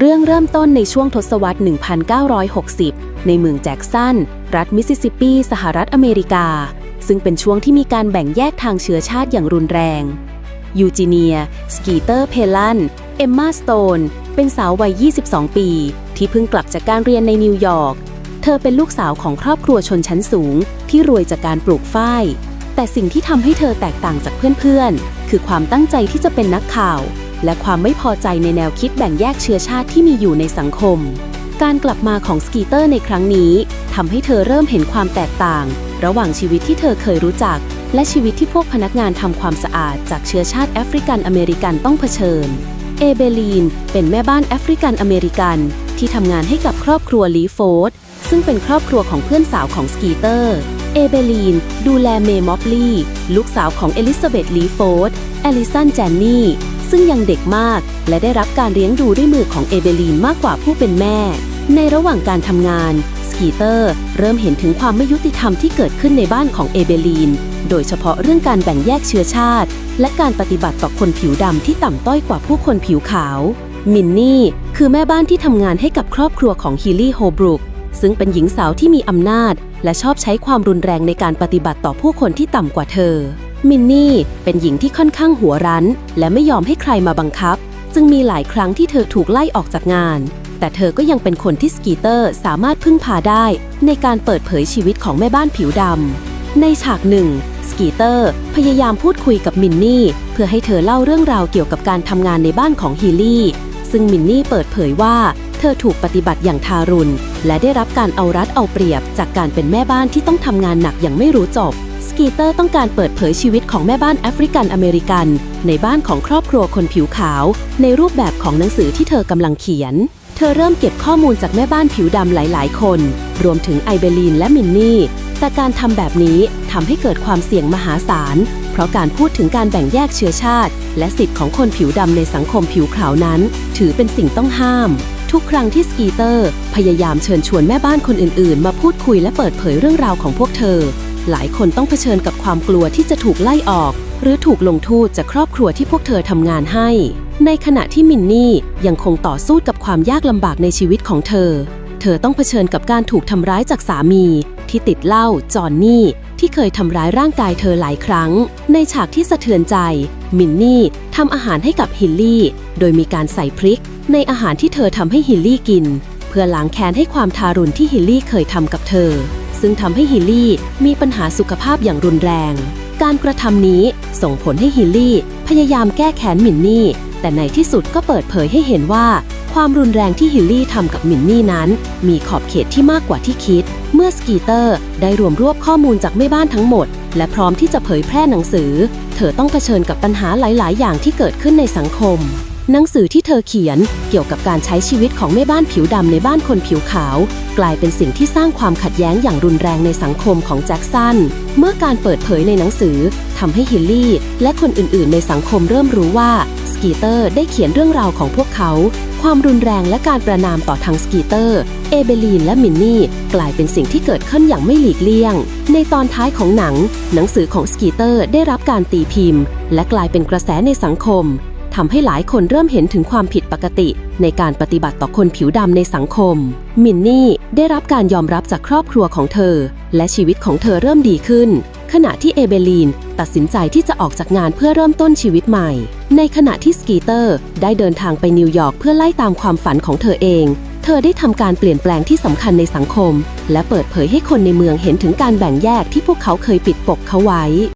เรื่องเริ่มต้นในช่วงทศวรรษ 1960 ในเมืองแจ็กสัน รัฐมิสซิสซิปปี สหรัฐอเมริกา ซึ่งเป็นช่วงที่มีการแบ่งแยกทางเชื้อชาติอย่างรุนแรง ยูจีเนีย สกีเตอร์ เพลัน เอมมาสโตน เป็นสาววัย 22 ปี ที่เพิ่งกลับจากการเรียนในนิวยอร์ก เธอเป็นลูกสาวของครอบครัวชนชั้นสูง ที่รวยจากการปลูกฝ้าย แต่สิ่งที่ทำให้เธอแตกต่างจากเพื่อนๆ คือความตั้งใจที่จะเป็นนักข่าว และความไม่พอใจในแนวคิดแบ่งแยกเชื้อชาติที่มีอยู่ในสังคม การกลับมาของสกีเตอร์ในครั้งนี้ทำให้เธอเริ่มเห็นความแตกต่าง ระหว่างชีวิตที่เธอเคยรู้จัก และชีวิตที่พวกพนักงานทำความสะอาดจากเชื้อชาติแอฟริกันอเมริกันต้องเผชิญ เอเบลีน เป็นแม่บ้านแอฟริกันอเมริกัน ที่ทำงานให้กับครอบครัวลีโฟดซึ่งเป็นครอบครัวของเพื่อนสาวของสกีเตอร์ เอเบลีน ดูแลเมย์มอปลีลูกสาวของเอลิซาเบธลีโฟดแอลิสันแจนนี่ ซึ่งยังเด็กมาก และได้รับการเลี้ยงดูด้วยมือของเอเบลีนมากกว่าผู้เป็นแม่ ในระหว่างการทำงาน สกีเตอร์ เริ่มเห็นถึงความไม่ยุติธรรมที่เกิดขึ้นในบ้านของเอเบลีน โดยเฉพาะเรื่องการแบ่งแยกเชื้อชาติ และการปฏิบัติต่อคนผิวดำที่ต่ำต้อยกว่าผู้คนผิวขาว มินนี่ คือแม่บ้านที่ทำงานให้กับครอบครัวของฮิลลี่โฮบรุกซึ่งเป็นหญิงสาวที่มีอำนาจ และชอบใช้ความรุนแรงในการปฏิบัติต่อผู้คนที่ต่ำกว่าเธอ มินนี่เป็นหญิงที่ค่อนข้างหัวรั้น และไม่ยอมให้ใครมาบังคับ จึงมีหลายครั้งที่เธอถูกไล่ออกจากงาน แต่เธอก็ยังเป็นคนที่สกีเตอร์สามารถพึ่งพาได้ ในการเปิดเผยชีวิตของแม่บ้านผิวดำในฉากหนึ่งสกีเตอร์พยายามพูดคุยกับมินนี่ เพื่อให้เธอเล่าเรื่องราวเกี่ยวกับการทำงานในบ้านของฮิลลี่ซึ่งมินนี่เปิดเผยว่า เธอถูกปฏิบัติอย่างทารุณ และได้รับการเอารัดเอาเปรียบจากการเป็นแม่บ้านที่ต้องทำงานหนักอย่างไม่รู้จบ กีเตอร์ต้องการเปิดเผยชีวิตของแม่บ้านแอฟริกันอเมริกัน ในบ้านของครอบครัวคนผิวขาว ในรูปแบบของหนังสือที่เธอกำลังเขียน เธอเริ่มเก็บข้อมูลจากแม่บ้านผิวดำหลาย ๆ คน รวมถึงไอเบลีนและมินนี่ แต่การทำแบบนี้ทำให้เกิดความเสี่ยงมหาศาล เพราะการพูดถึงการแบ่งแยกเชื้อชาติ และสิทธิ์ของคนผิวดำในสังคมผิวขาวนั้น ถือเป็นสิ่งต้องห้ามทุกครั้งที่สกีเตอร์ พยายามเชิญชวนแม่บ้านคนอื่นๆ มาพูดคุยและเปิดเผยเรื่องราวของพวกเธอ หลายคนต้องเผชิญกับความกลัวที่จะถูกไล่ออก หรือถูกลงโทษจากครอบครัวที่พวกเธอทำงานให้ ในขณะที่มินนี่ยังคงต่อสู้กับความยากลำบากในชีวิตของเธอ เธอต้องเผชิญกับการถูกทำร้ายจากสามี ที่ติดเหล้าจอนนี่ที่เคยทำร้ายร่างกายเธอหลายครั้ง ในฉากที่สะเทือนใจ มินนี่ทำอาหารให้กับฮิลลี่ โดยมีการใส่พริก ในอาหารที่เธอทำให้ฮิลลี่กิน เพื่อล้างแค้นให้ความทารุณที่ฮิลลี่เคยทำกับเธอ ซึ่งทำให้ฮิลลี่มีปัญหาสุขภาพอย่างรุนแรง การกระทำนี้ส่งผลให้ฮิลลี่พยายามแก้แค้นมินนี่ แต่ในที่สุดก็เปิดเผยให้เห็นว่า ความรุนแรงที่ฮิลลี่ทำกับมินนี่นั้น มีขอบเขตที่มากกว่าที่คิด เมื่อสกีเตอร์ได้รวมรวบข้อมูลจากแม่บ้านทั้งหมด และพร้อมที่จะเผยแพร่หนังสือ เธอต้องเผชิญกับปัญหาหลาย ๆ อย่างที่เกิดขึ้นในสังคม หนังสือที่เธอเขียนเกี่ยวกับการใช้ชีวิตของแม่บ้านผิวดำในบ้านคนผิวขาว กลายเป็นสิ่งที่สร้างความขัดแย้งอย่างรุนแรงในสังคมของแจ็คสัน เมื่อการเปิดเผยในหนังสือทำให้ฮิลลี่ และคนอื่น ๆ ในสังคมเริ่มรู้ว่าสกีเตอร์ได้เขียนเรื่องราวของพวกเขา ความรุนแรงและการประนามต่อทางสกีเตอร์ เอเบลีนและมินนี่กลายเป็นสิ่งที่เกิดขึ้นอย่างไม่หลีกเลี่ยง ในตอนท้ายของหนัง หนังสือของสกีเตอร์ได้รับการตีพิมพ์ และกลายเป็นกระแสในสังคม ทำให้หลายคนเริ่มเห็นถึงความผิดปกติ ในการปฏิบัติต่อคนผิวดำในสังคม มินนี่ได้รับการยอมรับจากครอบครัวของเธอ และชีวิตของเธอเริ่มดีขึ้น ขณะที่เอเบลีนตัดสินใจที่จะออกจากงานเพื่อเริ่มต้นชีวิตใหม่ ในขณะที่สกีเตอร์ได้เดินทางไปนิวยอร์กเพื่อไล่ตามความฝันของเธอเอง เธอได้ทำการเปลี่ยนแปลงที่สำคัญในสังคม และเปิดเผยให้คนในเมืองเห็นถึงการแบ่งแยกที่พวกเขาเคยปิดปกเขาไว้